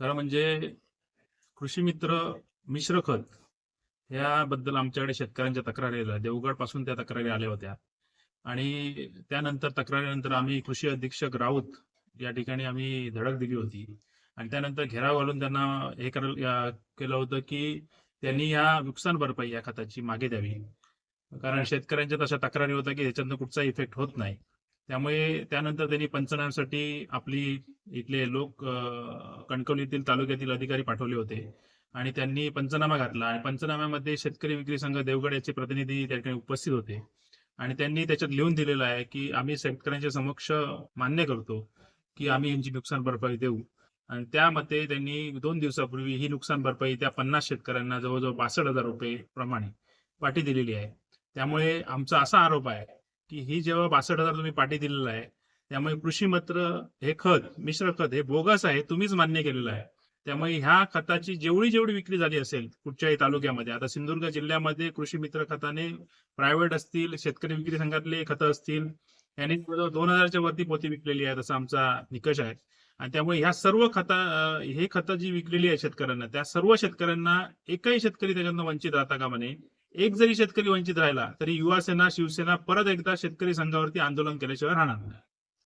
खरं म्हणजे कृषी मित्र मिश्र खत याबद्दल आमच्याकडे शेतकऱ्यांच्या तक्रारी आल्या देवगडपासून त्या तक्रारी आल्या होत्या. आणि त्यानंतर तक्रारीनंतर आम्ही कृषी अधीक्षक राऊत या ठिकाणी आम्ही धडक दिली होती. आणि त्यानंतर घेराव घालून त्यांना हे केलं होतं की त्यांनी या नुकसान भरपाई या खताची मागे द्यावी. कारण शेतकऱ्यांच्या तशा तक्रारी होत्या की याच्यातनं कुठचा इफेक्ट होत नाही. त्यामुळे त्यानंतर त्यांनी पंचनाम्यासाठी आपली इथले लोक कणकवलीतील तालुक्यातील अधिकारी पाठवले होते. आणि त्यांनी पंचनामा घातला. आणि पंचनाम्यामध्ये शेतकरी विक्री संघ देवगड याचे प्रतिनिधी त्या ठिकाणी उपस्थित होते. आणि त्यांनी त्याच्यात लिहून दिलेलं आहे की आम्ही शेतकऱ्यांच्या समक्ष मान्य करतो की आम्ही यांची नुकसान भरपाई देऊ. आणि त्यामध्ये त्यांनी दोन दिवसापूर्वी ही नुकसान भरपाई त्या पन्नास शेतकऱ्यांना जवळजवळ बासष्ट हजार रुपये प्रमाणे पाठी दिलेली आहे. त्यामुळे आमचा असा आरोप आहे की ही जेव्हा बासष्ट हजार तुम्ही पाठी दिलेला आहे त्यामुळे कृषी मित्र हे खत मिश्र खत हे बोगस आहे तुम्हीच मान्य केलेलं आहे. त्यामुळे ह्या खताची जेवढी जेवढी विक्री झाली असेल कुठच्याही तालुक्यामध्ये आता सिंधुदुर्ग जिल्ह्यामध्ये कृषी मित्र खताने प्रायव्हेट असतील शेतकरी विक्री संघातले खतं असतील यांनी दोन हजारच्या वरती पोती विकलेली आहे असा आमचा निकष आहे. आणि त्यामुळे ह्या सर्व खता हे खतं जी विकलेली आहे शेतकऱ्यांना त्या सर्व शेतकऱ्यांना एकही शेतकरी त्याच्यातनं वंचित राहता का म्हणे एक जरी शेतकरी वंचित राहिला तरी युवा सेना शिवसेना परत एकदा शेतकरी संघावरती आंदोलन केल्याशिवाय राहणार नाही.